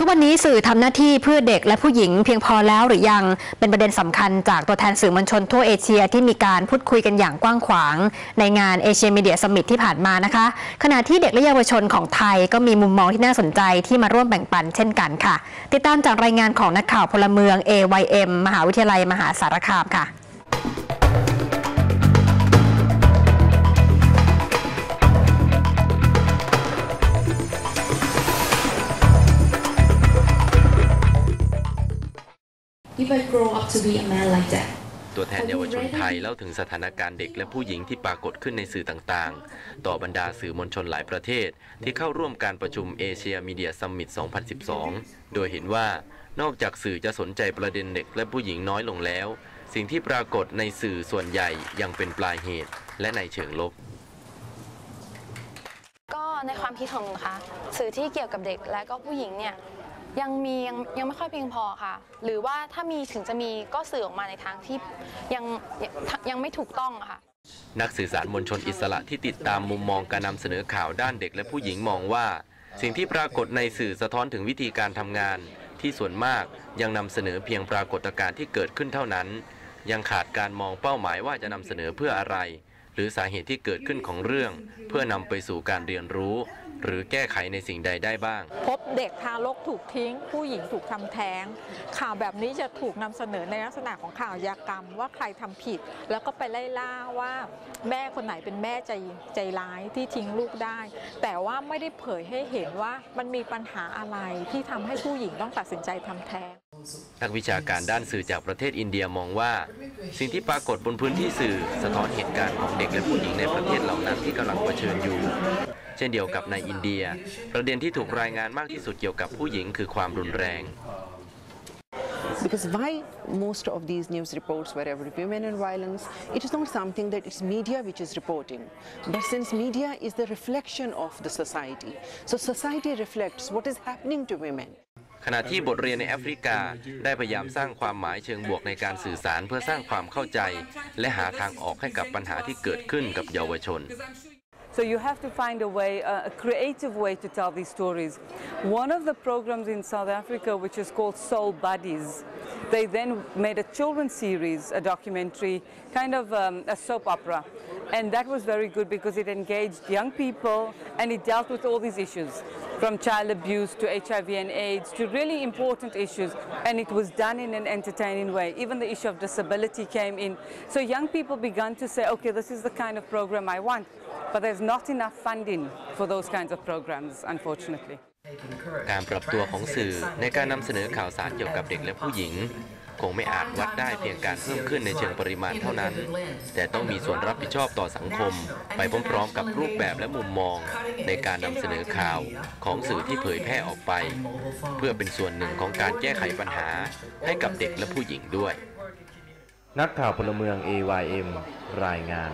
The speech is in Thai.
ทุกวันนี้สื่อทำหน้าที่เพื่อเด็กและผู้หญิงเพียงพอแล้วหรือยังเป็นประเด็นสำคัญจากตัวแทนสื่อมวลชนทั่วเอเชียที่มีการพูดคุยกันอย่างกว้างขวาง ในงานเอเชียมีเดียสมิ t ที่ผ่านมานะคะ ขณะที่เด็กและเยาวชนของไทยก็มีมุมมองที่น่าสนใจที่มาร่วมแบ่งปันเช่นกันค่ะ ติดตามจากรายงานของนักข่าวพลเมือง AYM มหาวิทยาลัยมหาสารคามค่ะ If I grow up to be a man like that, ตัวแทนเยาวชนไทยเล่าถึงสถานการณ์เด็กและผู้หญิงที่ปรากฏขึ้นในสื่อต่างๆ ต่อบรรดาสื่อมวลชนหลายประเทศ ที่เข้าร่วมการประชุมเอเชียมีเดียซัมมิต 2012 โดยเห็นว่านอกจากสื่อจะสนใจประเด็นเด็กและผู้หญิงน้อยลงแล้ว สิ่งที่ปรากฏในสื่อส่วนใหญ่ยังเป็นปลายเหตุและในเชิงลบก็ในความคิดของหนูนะคะสื่อที่เกี่ยวกับเด็กและก็ผู้หญิงเนี่ย ยังมียังยังไม่ค่อยเพียงพอค่ะ หรือว่าถ้ามีถึงจะมีก็สื่อออกมาในทางที่ยังยังไม่ถูกต้องค่ะ นักสื่อสารมวลชนอิสระที่ติดตามมุมมองการนำเสนอข่าวด้านเด็กและผู้หญิงมองว่า สิ่งที่ปรากฏในสื่อสะท้อนถึงวิธีการทำงาน ที่ส่วนมากยังนำเสนอเพียงปรากฏการณ์ที่เกิดขึ้นเท่านั้น ยังขาดการมองเป้าหมายว่าจะนำเสนอเพื่ออะไร หรือสาเหตุที่เกิดขึ้นของเรื่อง เพื่อนำไปสู่การเรียนรู้ หรือแก้ไขในสิ่งใดได้บ้าง พบเด็กทารกถูกทิ้ง ผู้หญิงถูกทำแท้ง ข่าวแบบนี้จะถูกนำเสนอในลักษณะของข่าวยากรรม ว่าใครทำผิด แล้วก็ไปไล่ล่าว่าแม่คนไหนเป็นแม่ใจใจร้ายที่ทิ้งลูกได้ แต่ว่าไม่ได้เผยให้เห็นว่ามันมีปัญหาอะไรที่ทำให้ผู้หญิงต้องตัดสินใจทำแท้ง นักวิชาการด้านสื่อจากประเทศอินเดียมองว่า สิ่งที่ปรากฏบนพื้นที่สื่อสะท้อนเหตุการณ์ของเด็กและผู้หญิงในประเทศเหล่านั้นที่กำลังเผชิญอยู่ เช่นเดียวกับในอินเดีย ประเด็นที่ถูกรายงานมากที่สุดเกี่ยวกับผู้หญิงคือความรุนแรง Because why most of these news reports were ever women and violence, it is not something that it's media which is reporting. But since media is the reflection of the society, so society reflects what is happening to women. ขณะที่บทเรียนในแอฟริกา ได้พยายามสร้างความหมายเชิงบวกในการสื่อสารเพื่อสร้างความเข้าใจ และหาทางออกให้กับปัญหาที่เกิดขึ้นกับเยาวชน So you have to find a way, a creative way to tell these stories. One of the programs in South Africa, which is called Soul Buddies, they then made a children's series, a documentary, kind of um, a soap opera. And that was very good because it engaged young people and it dealt with all these issues, from child abuse to HIV and AIDS to really important issues. And it was done in an entertaining way. Even the issue of disability came in. So young people began to say, okay, this is the kind of program I want. But there's not enough funding for those kinds of programs, unfortunately. การปรับตัวของสื่อในการนำเสนอข่าวสารเกี่ยวกับเด็กและผู้หญิง คงไม่อาจวัดได้เพียงการเพิ่มขึ้นในเชิงปริมาณเท่านั้น แต่ต้องมีส่วนรับผิดชอบต่อสังคม ไปพร้อมๆ กับรูปแบบและมุมมอง ในการนำเสนอข่าวของสื่อที่เผยแพร่ออกไป เพื่อเป็นส่วนหนึ่งของการแก้ไขปัญหา ให้กับเด็กและผู้หญิงด้วย นักข่าวพลเมือง AYM รายงาน